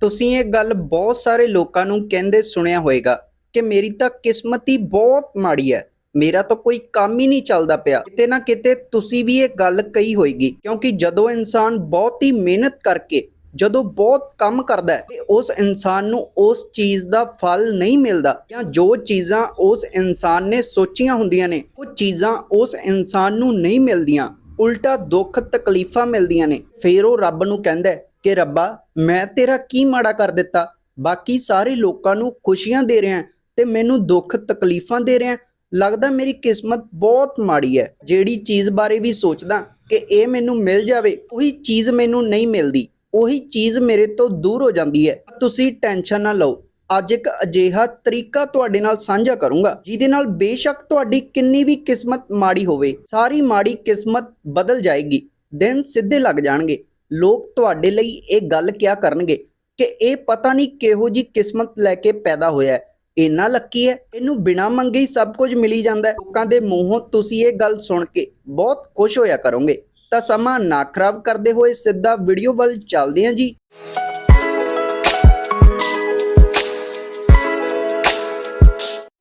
ਤੁਸੀਂ ਇਹ ਗੱਲ ਬਹੁਤ ਸਾਰੇ ਲੋਕਾਂ ਨੂੰ ਕਹਿੰਦੇ ਸੁਣਿਆ ਹੋਵੇਗਾ ਕਿ ਮੇਰੀ ਤਾਂ ਕਿਸਮਤ ਹੀ ਬਹੁਤ ਮਾੜੀ ਹੈ। ਮੇਰਾ ਤਾਂ ਕੋਈ ਕੰਮ ਹੀ ਨਹੀਂ ਚੱਲਦਾ ਪਿਆ। ਕਿਤੇ ਨਾ ਕਿਤੇ ਤੁਸੀਂ ਵੀ ਇਹ ਗੱਲ ਕਹੀ ਹੋਏਗੀ, ਕਿਉਂਕਿ ਜਦੋਂ ਇਨਸਾਨ ਬਹੁਤ ਹੀ ਮਿਹਨਤ ਕਰਕੇ, ਜਦੋਂ ਬਹੁਤ ਕੰਮ ਕਰਦਾ ਹੈ, ਤੇ ਉਸ ਇਨਸਾਨ ਨੂੰ ਉਸ ਚੀਜ਼ ਦਾ ਫਲ ਨਹੀਂ ਮਿਲਦਾ, ਜਾਂ ਜੋ ਚੀਜ਼ਾਂ ਉਸ ਇਨਸਾਨ ਨੇ ਸੋਚੀਆਂ ਹੁੰਦੀਆਂ ਨੇ, ਉਹ ਚੀਜ਼ਾਂ ਉਸ ਇਨਸਾਨ ਨੂੰ ਨਹੀਂ ਮਿਲਦੀਆਂ। ਉਲਟਾ ਦੁੱਖ ਤਕਲੀਫਾਂ ਮਿਲਦੀਆਂ ਨੇ। ਫਿਰ ਉਹ ਰੱਬ ਨੂੰ ਕਹਿੰਦਾ ਕਿ ਰੱਬਾ, ਮੈਂ ਤੇਰਾ ਕੀ ਮਾੜਾ ਕਰ ਦਿੱਤਾ? ਬਾਕੀ ਸਾਰੇ ਲੋਕਾਂ ਨੂੰ ਖੁਸ਼ੀਆਂ ਦੇ ਰਿਹਾ ਤੇ ਮੈਨੂੰ ਦੁੱਖ ਤਕਲੀਫਾਂ ਦੇ ਰਿਹਾ ਲੱਗਦਾ ਮੇਰੀ ਕਿਸਮਤ ਬਹੁਤ ਮਾੜੀ ਹੈ। ਜਿਹੜੀ ਚੀਜ਼ ਬਾਰੇ ਵੀ ਸੋਚਦਾ ਕਿ ਇਹ ਮੈਨੂੰ ਮਿਲ ਜਾਵੇ, ਉਹੀ ਚੀਜ਼ ਮੈਨੂੰ ਨਹੀਂ ਮਿਲਦੀ। ਉਹੀ ਚੀਜ਼ ਮੇਰੇ ਤੋਂ ਦੂਰ ਹੋ ਜਾਂਦੀ ਹੈ। ਤੁਸੀਂ ਟੈਨਸ਼ਨ ਨਾ ਲਓ। ਅੱਜ ਇੱਕ ਅਜਿਹਾ ਤਰੀਕਾ ਤੁਹਾਡੇ ਨਾਲ ਸਾਂਝਾ ਕਰੂੰਗਾ, ਜਿਹਦੇ ਨਾਲ ਬੇਸ਼ੱਕ ਤੁਹਾਡੀ ਕਿੰਨੀ ਵੀ ਕਿਸਮਤ ਮਾੜੀ ਹੋਵੇ, ਸਾਰੀ ਮਾੜੀ ਕਿਸਮਤ ਬਦਲ ਜਾਏਗੀ। ਦਿਨ ਸਿੱਧੇ ਲੱਗ ਜਾਣਗੇ। ਲੋਕ ਤੁਹਾਡੇ ਲਈ ਇਹ ਗੱਲ ਕਿਆ ਕਰਨਗੇ ਕਿ ਇਹ ਪਤਾ ਨਹੀਂ ਕਿਹੋ ਜੀ ਕਿਸਮਤ ਲੈ ਕੇ ਪੈਦਾ ਹੋਇਆ ਹੈ। ਇੰਨਾ ਲੱਕੀ ਹੈ। ਇਹਨੂੰ ਬਿਨਾਂ ਮੰਗੇ ਹੀ ਸਭ ਕੁਝ ਮਿਲੀ ਜਾਂਦਾ ਹੈ। ਲੋਕਾਂ ਦੇ ਮੂੰਹੋਂ ਤੁਸੀਂ ਇਹ ਗੱਲ ਸੁਣ ਕੇ ਬਹੁਤ ਖੁਸ਼ ਹੋਇਆ ਕਰੋਗੇ। ਤਾਂ ਸਮਾਂ ਨਾ ਖਰਾਬ ਕਰਦੇ ਹੋਏ ਸਿੱਧਾ ਵੀਡੀਓ ਵੱਲ ਚੱਲਦੇ ਹਾਂ ਜੀ।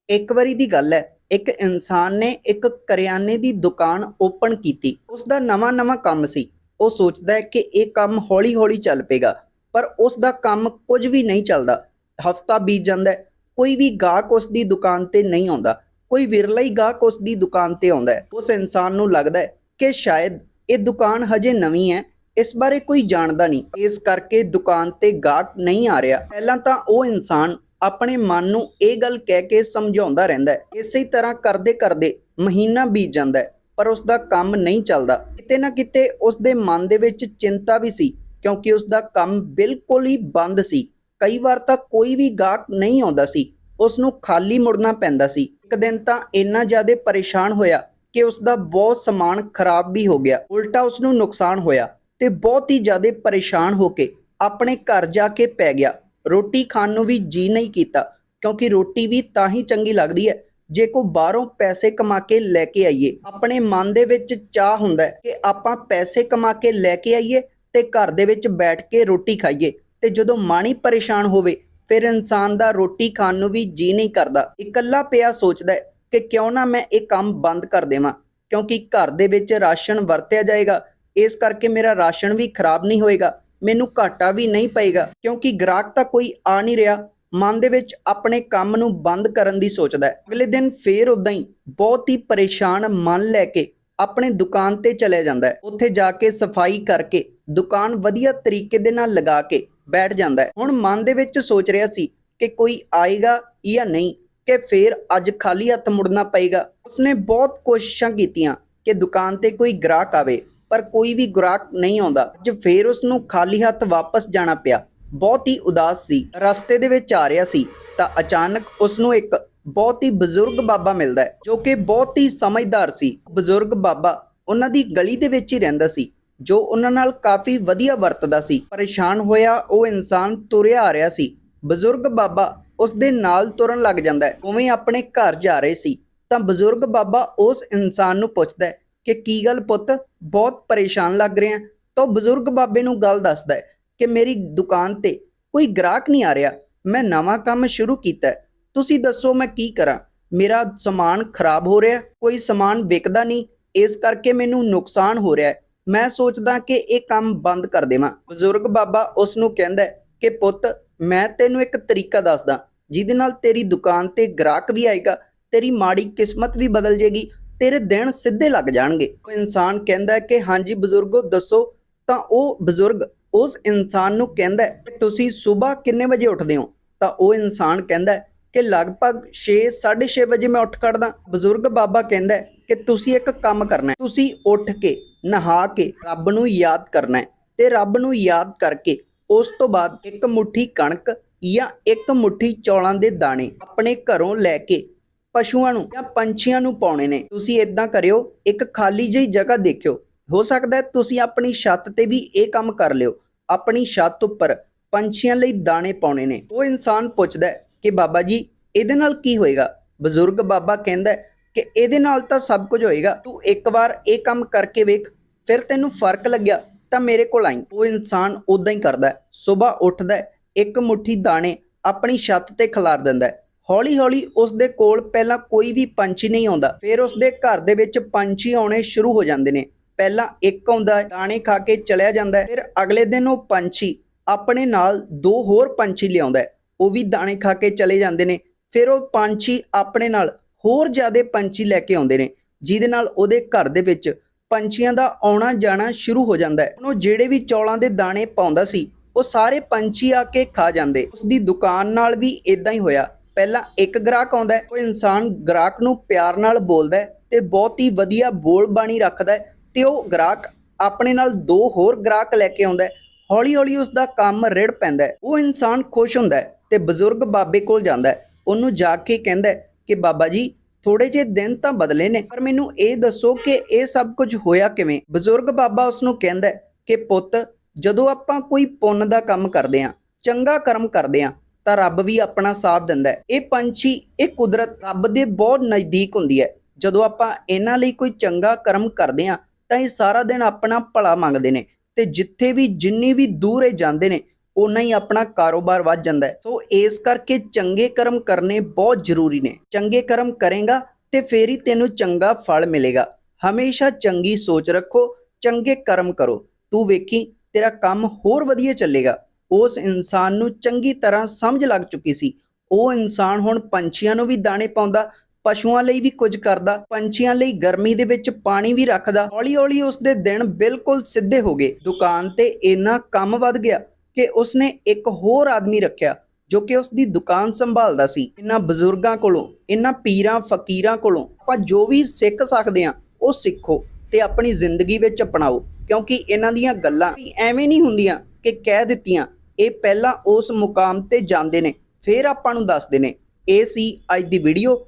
ਇੱਕ ਵਾਰੀ ਦੀ ਗੱਲ ਹੈ। ਇੱਕ ਇਨਸਾਨ ਨੇ ਇੱਕ ਕਰਿਆਨੇ ਦੀ ਦੁਕਾਨ ਓਪਨ ਕੀਤੀ। ਉਸ ਦਾ ਨਵਾਂ ਨਵਾਂ ਕੰਮ ਸੀ। ਉਹ ਸੋਚਦਾ ਹੈ ਕਿ ਇਹ ਕੰਮ ਹੌਲੀ ਹੌਲੀ ਚੱਲ ਪੇਗਾ ਪਰ ਉਸ ਦਾ ਕੰਮ ਕੁਝ ਵੀ ਨਹੀਂ ਚੱਲਦਾ। ਹਫਤਾ ਬੀਤ ਜਾਂਦਾ ਹੈ, ਕੋਈ ਵੀ ਗਾਹਕ ਉਸ ਦੀ ਦੁਕਾਨ ਤੇ ਨਹੀਂ ਆਉਂਦਾ, ਕੋਈ ਵਿਰਲਾ ਹੀ ਗਾਹਕ ਉਸ ਦੀ ਦੁਕਾਨ ਤੇ ਆਉਂਦਾ ਹੈ। ਉਸ ਇਨਸਾਨ ਨੂੰ ਲੱਗਦਾ ਹੈ ਕਿ ਸ਼ਾਇਦ ਇਹ ਦੁਕਾਨ ਹਜੇ ਨਵੀਂ ਹੈ, ਇਸ ਬਾਰੇ ਕੋਈ ਜਾਣਦਾ ਨਹੀਂ। ਇਸ ਕਰਕੇ ਦੁਕਾਨ ਤੇ ਗਾਹਕ ਨਹੀਂ ਆ ਰਿਹਾ। ਪਹਿਲਾਂ ਤਾਂ ਉਹ ਇਨਸਾਨ ਆਪਣੇ ਮਨ ਨੂੰ ਇਹ ਗੱਲ ਕਹਿ ਕੇ ਸਮਝਾਉਂਦਾ ਰਹਿੰਦਾ ਹੈ। ਇਸੇ ਤਰ੍ਹਾਂ ਕਰਦੇ ਕਰਦੇ ਮਹੀਨਾ ਬੀਤ ਜਾਂਦਾ ਹੈ। ਪਰ ਉਸ ਦਾ ਕੰਮ ਨਹੀਂ ਚੱਲਦਾ। ਕਿਤੇ ਨਾ ਕਿਤੇ ਉਸ ਦੇ ਮਨ ਦੇ ਵਿੱਚ ਚਿੰਤਾ ਵੀ ਸੀ, ਕਿਉਂਕਿ ਉਸ ਦਾ ਕੰਮ ਬਿਲਕੁਲ ਹੀ ਬੰਦ ਸੀ। ਕਈ ਵਾਰ ਤਾਂ ਕੋਈ ਵੀ ਗਾਹਕ ਨਹੀਂ ਆਉਂਦਾ ਸੀ। ਉਸ ਨੂੰ ਖਾਲੀ ਮੁੜਨਾ ਪੈਂਦਾ ਸੀ। ਇੱਕ ਦਿਨ ਤਾਂ ਇੰਨਾ ਜ਼ਿਆਦਾ ਪਰੇਸ਼ਾਨ ਹੋਇਆ ਕਿ ਉਸ ਦਾ ਬਹੁਤ ਸਮਾਨ ਖਰਾਬ ਵੀ ਹੋ ਗਿਆ। ਉਲਟਾ ਉਸ ਨੂੰ ਨੁਕਸਾਨ ਹੋਇਆ ਤੇ ਬਹੁਤ ਹੀ ਜ਼ਿਆਦਾ ਪਰੇਸ਼ਾਨ ਹੋ ਕੇ ਆਪਣੇ ਘਰ ਜਾ ਕੇ ਪੈ ਗਿਆ। ਰੋਟੀ ਖਾਣ ਨੂੰ ਵੀ ਜੀ ਨਹੀਂ ਕੀਤਾ, ਕਿਉਂਕਿ ਰੋਟੀ ਵੀ ਤਾਂ ਹੀ ਚੰਗੀ ਲੱਗਦੀ ਹੈ ਜੇ ਕੋ ਬਾਹਰੋਂ ਪੈਸੇ ਕਮਾ ਕੇ ਲੈ ਕੇ ਆਈਏ, ਆਪਣੇ ਮਨ ਦੇ ਵਿੱਚ ਚਾਹ ਹੁੰਦਾ ਕਿ ਆਪਾਂ ਪੈਸੇ ਕਮਾ ਕੇ ਲੈ ਕੇ ਆਈਏ ਤੇ ਘਰ ਦੇ ਵਿੱਚ ਬੈਠ ਕੇ ਰੋਟੀ ਖਾਈਏ ਤੇ ਜਦੋਂ ਮਾਣੀ ਪਰੇਸ਼ਾਨ ਹੋਵੇ, ਫਿਰ ਇਨਸਾਨ ਦਾ ਰੋਟੀ ਖਾਣ ਨੂੰ ਵੀ ਜੀ ਨਹੀਂ ਕਰਦਾ। ਇਕੱਲਾ ਪਿਆ ਸੋਚਦਾ ਕਿ ਕਿਉਂ ਨਾ ਮੈਂ ਇਹ ਕੰਮ ਬੰਦ ਕਰ ਦੇਵਾਂ, ਕਿਉਂਕਿ ਘਰ ਦੇ ਵਿੱਚ ਰਾਸ਼ਨ ਵਰਤਿਆ ਜਾਏਗਾ, ਇਸ ਕਰਕੇ ਮੇਰਾ ਰਾਸ਼ਨ ਵੀ ਖਰਾਬ ਨਹੀਂ ਹੋਏਗਾ, ਮੈਨੂੰ ਘਾਟਾ ਵੀ ਨਹੀਂ ਪਏਗਾ, ਕਿਉਂਕਿ ਗ੍ਰਾਹਕ ਤਾਂ ਕੋਈ ਆ ਨਹੀਂ ਰਿਹਾ। ਮਨ ਦੇ ਵਿੱਚ ਆਪਣੇ ਕੰਮ ਨੂੰ ਬੰਦ ਕਰਨ ਦੀ ਸੋਚਦਾ ਹੈ। ਅਗਲੇ ਦਿਨ ਫੇਰ ਉਦਾਂ ਹੀ ਬਹੁਤ ਹੀ ਪਰੇਸ਼ਾਨ ਮਨ ਲੈ ਕੇ ਆਪਣੇ ਦੁਕਾਨ ਤੇ ਚਲੇ ਜਾਂਦਾ ਹੈ। ਉੱਥੇ ਜਾ ਕੇ ਸਫ਼ਾਈ ਕਰਕੇ ਦੁਕਾਨ ਵਧੀਆ ਤਰੀਕੇ ਦੇ ਨਾਲ ਲਗਾ ਕੇ ਬੈਠ ਜਾਂਦਾ ਹੈ। ਹੁਣ ਮਨ ਦੇ ਵਿੱਚ ਸੋਚ ਰਿਹਾ ਸੀ ਕਿ ਕੋਈ ਆਏਗਾ ਜਾਂ ਨਹੀਂ ਕਿ ਫੇਰ ਅੱਜ ਖਾਲੀ ਹੱਥ ਮੁੜਨਾ ਪਏਗਾ। ਉਸਨੇ ਬਹੁਤ ਕੋਸ਼ਿਸ਼ਾਂ ਕੀਤੀਆਂ ਕਿ ਦੁਕਾਨ ਤੇ ਕੋਈ ਗ੍ਰਾਹਕ ਆਵੇ, ਪਰ ਕੋਈ ਵੀ ਗ੍ਰਾਹਕ ਨਹੀਂ ਆਉਂਦਾ। ਅੱਜ ਫੇਰ ਉਸ ਨੂੰ ਖਾਲੀ ਹੱਥ ਵਾਪਸ ਜਾਣਾ ਪਿਆ। ਬਹੁਤ ਹੀ ਉਦਾਸ ਸੀ। ਰਸਤੇ ਦੇ ਵਿੱਚ ਆ ਰਿਹਾ ਸੀ ਤਾਂ ਅਚਾਨਕ ਉਸ ਨੂੰ ਇੱਕ ਬਹੁਤ ਹੀ ਬਜ਼ੁਰਗ ਬਾਬਾ ਮਿਲਦਾ ਹੈ, ਜੋ ਕਿ ਬਹੁਤ ਹੀ ਸਮਝਦਾਰ ਸੀ। ਬਜ਼ੁਰਗ ਬਾਬਾ ਉਹਨਾਂ ਦੀ ਗਲੀ ਦੇ ਵਿੱਚ ਹੀ ਰਹਿੰਦਾ ਸੀ, ਜੋ ਉਹਨਾਂ ਨਾਲ ਕਾਫੀ ਵਧੀਆ ਵਰਤਦਾ ਸੀ। ਪਰੇਸ਼ਾਨ ਹੋਇਆ ਉਹ ਇਨਸਾਨ ਤੁਰਿਆ ਆ ਰਿਹਾ ਸੀ। ਬਜ਼ੁਰਗ ਬਾਬਾ ਉਸ ਦੇ ਨਾਲ ਤੁਰਨ ਲੱਗ ਜਾਂਦਾ ਹੈ, ਉਵੇਂ ਆਪਣੇ ਘਰ ਜਾ ਰਹੇ ਸੀ। ਤਾਂ ਬਜ਼ੁਰਗ ਬਾਬਾ ਉਸ ਇਨਸਾਨ ਨੂੰ ਪੁੱਛਦਾ ਹੈ ਕਿ ਕੀ ਗੱਲ ਪੁੱਤ, ਬਹੁਤ ਪਰੇਸ਼ਾਨ ਲੱਗ ਰਿਹਾ ਤਾਂ ਉਹ ਬਜ਼ੁਰਗ ਬਾਬੇ ਨੂੰ ਗੱਲ ਦੱਸਦਾ ਹੈ ਕਿ ਮੇਰੀ ਦੁਕਾਨ ਤੇ ਕੋਈ ਗ੍ਰਾਹਕ ਨਹੀਂ ਆ ਰਿਹਾ। ਮੈਂ ਨਵਾਂ ਕੰਮ ਸ਼ੁਰੂ ਕੀਤਾ ਤੁਸੀਂ ਦੱਸੋ ਮੈਂ ਕੀ ਕਰਾਂ? ਮੇਰਾ ਸਮਾਨ ਖਰਾਬ ਹੋ ਰਿਹਾ, ਕੋਈ ਸਮਾਨ ਵਿਕਦਾ ਨਹੀਂ। ਇਸ ਕਰਕੇ ਮੈਨੂੰ ਨੁਕਸਾਨ ਹੋ ਰਿਹਾ ਮੈਂ ਸੋਚਦਾ ਕਿ ਇਹ ਕੰਮ ਬੰਦ ਕਰ ਦੇਵਾਂ। ਬਜ਼ੁਰਗ ਬਾਬਾ ਉਸ ਨੂੰ ਕਹਿੰਦਾ ਕਿ ਪੁੱਤ, ਮੈਂ ਤੈਨੂੰ ਇੱਕ ਤਰੀਕਾ ਦੱਸਦਾ। ਜਿਹਦੇ ਨਾਲ ਤੇਰੀ ਦੁਕਾਨ ਤੇ ਗ੍ਰਾਹਕ ਵੀ ਆਏਗਾ, ਤੇਰੀ ਮਾੜੀ ਕਿਸਮਤ ਵੀ ਬਦਲ ਜੇਗੀ, ਤੇਰੇ ਦਿਨ ਸਿੱਧੇ ਲੱਗ ਜਾਣਗੇ। ਉਹ ਇਨਸਾਨ ਕਹਿੰਦਾ ਕਿ ਹਾਂਜੀ ਬਜ਼ੁਰਗੋ, ਦੱਸੋ। ਤਾਂ ਉਹ ਬਜ਼ੁਰਗ ਉਸ ਇਨਸਾਨ ਨੂੰ ਕਹਿੰਦਾ ਤੁਸੀਂ ਸਵੇਰ ਕਿੰਨੇ ਵਜੇ ਉੱਠਦੇ ਹੋ? ਤਾਂ ਉਹ ਇਨਸਾਨ ਕਹਿੰਦਾ ਕਿ ਲਗਭਗ 6 6:30 ਵਜੇ ਮੈਂ ਉੱਠ ਖੜਦਾ। ਬਜ਼ੁਰਗ ਬਾਬਾ ਕਹਿੰਦਾ ਕਿ ਤੁਸੀਂ ਇੱਕ ਕੰਮ ਕਰਨਾ ਹੈ। ਤੁਸੀਂ ਉੱਠ ਕੇ, ਨਹਾ ਕੇ, ਰੱਬ ਨੂੰ ਯਾਦ ਕਰਨਾ ਹੈ। ਤੇ ਰੱਬ ਨੂੰ ਯਾਦ ਕਰਕੇ ਉਸ ਤੋਂ ਬਾਅਦ ਇੱਕ ਮੁਠੀ ਕਣਕ ਜਾਂ ਇੱਕ ਮੁਠੀ ਚੌਲਾਂ ਦੇ ਦਾਣੇ ਆਪਣੇ ਘਰੋਂ ਲੈ ਕੇ ਪਸ਼ੂਆਂ ਨੂੰ ਜਾਂ ਪੰਛੀਆਂ ਨੂੰ ਪਾਉਣੇ ਨੇ। ਤੁਸੀਂ ਇਦਾਂ ਕਰਿਓ, ਇੱਕ ਖਾਲੀ ਜਿਹੀ ਜਗ੍ਹਾ ਦੇਖਿਓ। ਹੋ ਸਕਦਾ ਤੁਸੀਂ ਆਪਣੀ ਛੱਤ ਤੇ ਵੀ ਇਹ ਕੰਮ ਕਰ ਲਿਓ। ਆਪਣੀ ਛੱਤ ਉੱਪਰ ਪੰਛੀਆਂ ਲਈ ਦਾਣੇ ਪਾਉਣੇ ਨੇ। ਉਹ ਇਨਸਾਨ ਪੁੱਛਦਾ ਕਿ ਬਾਬਾ ਜੀ, ਇਹਦੇ ਨਾਲ ਕੀ ਹੋਏਗਾ? ਬਜ਼ੁਰਗ ਬਾਬਾ ਕਹਿੰਦਾ ਕਿ ਇਹਦੇ ਨਾਲ ਤਾਂ ਸਭ ਕੁਝ ਹੋਏਗਾ। ਤੂੰ ਇੱਕ ਵਾਰ ਇਹ ਕੰਮ ਕਰਕੇ ਵੇਖ, ਫਿਰ ਤੈਨੂੰ ਫ਼ਰਕ ਲੱਗਿਆ ਤਾਂ ਮੇਰੇ ਕੋਲ ਆਈ। ਉਹ ਇਨਸਾਨ ਉਦਾਂ ਹੀ ਕਰਦਾ ਹੈ। ਸਵੇਰ ਉੱਠਦਾ ਇੱਕ ਮੁਠੀ ਦਾਣੇ ਆਪਣੀ ਛੱਤ ਤੇ ਖਿਲਾਰ ਦਿੰਦਾ ਹੌਲੀ-ਹੌਲੀ ਉਸ ਦੇ ਕੋਲ ਪਹਿਲਾਂ ਕੋਈ ਵੀ ਪੰਛੀ ਨਹੀਂ ਆਉਂਦਾ। ਫਿਰ ਉਸ ਦੇ ਘਰ ਦੇ ਵਿੱਚ ਪੰਛੀ ਆਉਣੇ ਸ਼ੁਰੂ ਹੋ ਜਾਂਦੇ ਨੇ। ਪਹਿਲਾਂ ਇੱਕ ਆਉਂਦਾ ਦਾਣੇ ਖਾ ਕੇ ਚਲਿਆ ਜਾਂਦਾ ਹੈ, ਫਿਰ ਅਗਲੇ ਦਿਨ ਉਹ ਪੰਛੀ ਆਪਣੇ ਨਾਲ ਦੋ ਹੋਰ ਪੰਛੀ ਲਿਆਉਂਦਾ ਉਹ ਵੀ ਦਾਣੇ ਖਾ ਕੇ ਚਲੇ ਜਾਂਦੇ ਨੇ, ਫਿਰ ਉਹ ਪੰਛੀ ਆਪਣੇ ਨਾਲ ਹੋਰ ਜ਼ਿਆਦਾ ਪੰਛੀ ਲੈ ਕੇ ਆਉਂਦੇ ਨੇ, ਜਿਹਦੇ ਨਾਲ ਉਹਦੇ ਘਰ ਦੇ ਵਿੱਚ ਪੰਛੀਆਂ ਦਾ ਆਉਣਾ ਜਾਣਾ ਸ਼ੁਰੂ ਹੋ ਜਾਂਦਾ ਹੈ। ਉਹਨੂੰ ਜਿਹੜੇ ਵੀ ਚੌਲਾਂ ਦੇ ਦਾਣੇ ਪਾਉਂਦਾ ਸੀ, ਉਹ ਸਾਰੇ ਪੰਛੀ ਆ ਕੇ ਖਾ ਜਾਂਦੇ ਉਸ ਦੀ ਦੁਕਾਨ ਨਾਲ ਵੀ ਇਦਾਂ ਹੀ ਹੋਇਆ। ਪਹਿਲਾਂ ਇੱਕ ਗ੍ਰਾਹਕ ਆਉਂਦਾ ਹੈ, ਉਹ ਇਨਸਾਨ ਗ੍ਰਾਹਕ ਨੂੰ ਪਿਆਰ ਨਾਲ ਬੋਲਦਾ ਹੈ ਤੇ ਬਹੁਤ ਹੀ ਵਧੀਆ ਬੋਲ ਬਾਣੀ ਰੱਖਦਾ ਹੈ ਤੇ ਉਹ ਗ੍ਰਾਹਕ ਆਪਣੇ ਨਾਲ ਦੋ ਹੋਰ ਗ੍ਰਾਹਕ ਲੈ ਕੇ ਆਉਂਦਾ ਹੌਲੀ ਹੌਲੀ ਉਸ ਦਾ ਕੰਮ ਰਿੜ ਪੈਂਦਾ ਉਹ ਇਨਸਾਨ ਖੁਸ਼ ਹੁੰਦਾ ਤੇ ਬਜ਼ੁਰਗ ਬਾਬੇ ਕੋਲ ਜਾਂਦਾ ਹੈ। ਉਹਨੂੰ ਜਾ ਕੇ ਕਹਿੰਦਾ ਕਿ, ਬਾਬਾ ਜੀ ਥੋੜੇ ਜਿਹੇ ਦਿਨ ਤਾਂ ਬਦਲੇ ਨੇ, ਪਰ ਮੈਨੂੰ ਇਹ ਦੱਸੋ ਕਿ ਇਹ ਸਭ ਕੁਝ ਹੋਇਆ ਕਿਵੇਂ? ਬਜ਼ੁਰਗ ਬਾਬਾ ਉਸ ਨੂੰ ਕਹਿੰਦਾ ਕਿ, ਪੁੱਤ, ਜਦੋਂ ਆਪਾਂ ਕੋਈ ਪੁੰਨ ਦਾ ਕੰਮ ਕਰਦੇ ਆਂ ਚੰਗਾ ਕਰਮ ਕਰਦੇ ਆਂ ਤਾਂ ਰੱਬ ਵੀ ਆਪਣਾ ਸਾਥ ਦਿੰਦਾ ਹੈ। ਇਹ ਪੰਛੀ, ਇਹ ਕੁਦਰਤ ਰੱਬ ਦੇ ਬਹੁਤ ਨਜ਼ਦੀਕ ਹੁੰਦੀ ਹੈ। ਜਦੋਂ ਆਪਾਂ ਇਹਨਾਂ ਲਈ ਕੋਈ ਚੰਗਾ ਕਰਮ ਕਰਦੇ ਆਂ ਤਾਂ ਇਹ ਸਾਰਾ ਦਿਨ ਆਪਣਾ ਭਲਾ ਮੰਗਦੇ ਨੇ ਤੇ ਜਿੱਥੇ ਵੀ ਜਿੰਨੀ ਵੀ ਦੂਰ ਇਹ ਜਾਂਦੇ ਨੇ ਉਨਾ ਹੀ ਆਪਣਾ ਕਾਰੋਬਾਰ ਵੱਧ ਜਾਂਦਾ ਹੈ। ਸੋ ਇਸ ਕਰਕੇ ਚੰਗੇ ਕਰਮ ਕਰਨੇ ਬਹੁਤ ਜ਼ਰੂਰੀ ਨੇ। ਚੰਗੇ ਕਰਮ ਕਰੇਗਾ ਤੇ ਫੇਰ ਹੀ ਤੈਨੂੰ ਚੰਗਾ ਫਲ ਮਿਲੇਗਾ। ਹਮੇਸ਼ਾ ਚੰਗੀ ਸੋਚ ਰੱਖੋ, ਚੰਗੇ ਕਰਮ ਕਰੋ। ਤੂੰ ਵੇਖੀ, ਤੇਰਾ ਕੰਮ ਹੋਰ ਵਧੀਆ ਚੱਲੇਗਾ। ਉਸ ਇਨਸਾਨ ਨੂੰ ਚੰਗੀ ਤਰ੍ਹਾਂ ਸਮਝ ਲੱਗ ਚੁੱਕੀ ਸੀ। ਉਹ ਇਨਸਾਨ ਹੁਣ ਪੰਛੀਆਂ ਨੂੰ ਵੀ ਦਾਣੇ ਪਾਉਂਦਾ ਪਸ਼ੂਆਂ ਲਈ ਵੀ ਕੁਝ ਕਰਦਾ, ਪੰਛੀਆਂ ਲਈ ਗਰਮੀ ਦੇ ਵਿੱਚ ਪਾਣੀ ਵੀ ਰੱਖਦਾ, ਹੌਲੀ-ਹੌਲੀ ਉਸ ਦੇ ਦਿਨ ਬਿਲਕੁਲ ਸਿੱਧੇ ਹੋ ਗਏ। ਦੁਕਾਨ ਤੇ ਇੰਨਾ ਕੰਮ ਵੱਧ ਗਿਆ ਕਿ ਉਸਨੇ ਇੱਕ ਹੋਰ ਆਦਮੀ ਰੱਖਿਆ ਜੋ ਕਿ ਉਸ ਦੀ ਦੁਕਾਨ ਸੰਭਾਲਦਾ ਸੀ। ਇਹਨਾਂ ਬਜ਼ੁਰਗਾਂ ਕੋਲੋਂ ਇਹਨਾਂ ਪੀਰਾਂ ਫਕੀਰਾਂ ਕੋਲੋਂ ਆਪਾਂ ਜੋ ਵੀ ਸਿੱਖ ਸਕਦੇ ਹਾਂ, ਉਹ ਸਿੱਖੋ ਤੇ ਆਪਣੀ ਜ਼ਿੰਦਗੀ ਵਿੱਚ ਅਪਣਾਓ। ਕਿਉਂਕਿ ਇਹਨਾਂ ਦੀਆਂ ਗੱਲਾਂ ਐਵੇਂ ਨਹੀਂ ਹੁੰਦੀਆਂ ਕਿ ਕਹਿ ਦਿੱਤੀਆਂ, ਇਹ ਪਹਿਲਾਂ ਉਸ ਮੁਕਾਮ ਤੇ ਜਾਂਦੇ ਨੇ, ਫਿਰ ਆਪਾਂ ਨੂੰ ਦੱਸਦੇ ਨੇ। ਇਹ ਸੀ ਅੱਜ ਦੀ ਵੀਡੀਓ